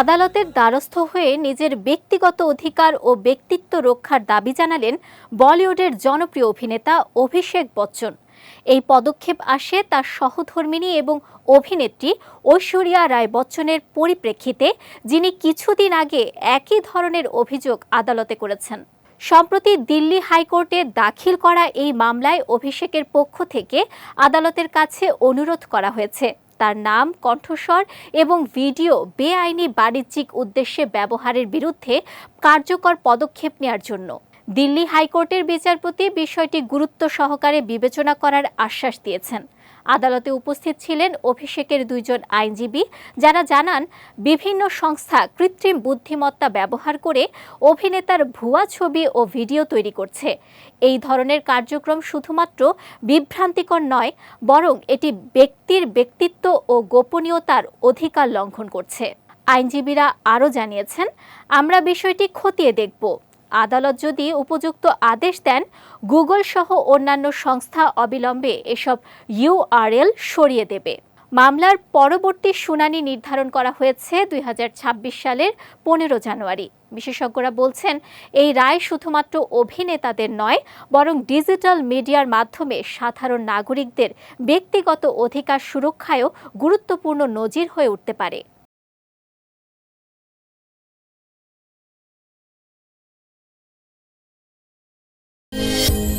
আদালতের দ্বারস্থ হয়ে নিজের ব্যক্তিগত অধিকার ও ব্যক্তিত্ব রক্ষার দাবি জানালেন বলিউডের জনপ্রিয় অভিনেতা অভিষেক বচ্চন। এই পদক্ষেপ আসে তার সহধর্মিনী এবং অভিনেত্রী ঐশ্বরিয়া রায় বচ্চনের পরিপ্রেক্ষিতে, যিনি কিছুদিন আগে একই ধরনের অভিযোগ আদালতে করেছেন। সম্প্রতি দিল্লি হাইকোর্টে দাখিল করা এই মামলায় অভিষেকের পক্ষ থেকে আদালতের কাছে অনুরোধ করা হয়েছে। তার নাম, কণ্ঠস্বর এবং ভিডিও বেআইনি বাণিজ্যিক উদ্দেশ্যে ব্যবহারের বিরুদ্ধে কার্যকর পদক্ষেপ নেওয়ার জন্য। দিল্লি হাইকোর্টের বিচারপতি বিষয়টি গুরুত্ব সহকারে বিবেচনা করার আশ্বাস দিয়েছেন। আদালতে উপস্থিত ছিলেন অভিষেকের দুইজন আইনজীবী। যারা জানান, বিভিন্ন সংস্থা কৃত্রিম বুদ্ধিমত্তা ব্যবহার করে অভিনেতার ভুয়া ছবি ও ভিডিও তৈরি করছে। এই ধরনের কার্যক্রম শুধুমাত্র বিভ্রান্তিকর নয়, বরং এটি ব্যক্তির ব্যক্তিত্ব ও গোপনীয়তার অধিকার লঙ্ঘন করছে। আইনজীবীরা আরও জানিয়েছেন, আমরা বিষয়টি খতিয়ে দেখব। আদালত যদি উপযুক্ত আদেশ দেন, গুগল সহ অন্যান্য সংস্থা অবিলম্বে এসব ইউআরএল সরিয়ে দেবে। মামলার পরবর্তী শুনানি নির্ধারণ করা হয়েছে দুই হাজার ছাব্বিশ সালের পনেরো জানুয়ারি। বিশেষজ্ঞরা বলছেন, এই রায় শুধুমাত্র অভিনেতাদের নয়, বরং ডিজিটাল মিডিয়ার মাধ্যমে সাধারণ নাগরিকদের ব্যক্তিগত অধিকার সুরক্ষায়ও গুরুত্বপূর্ণ নজির হয়ে উঠতে পারে। 嗯。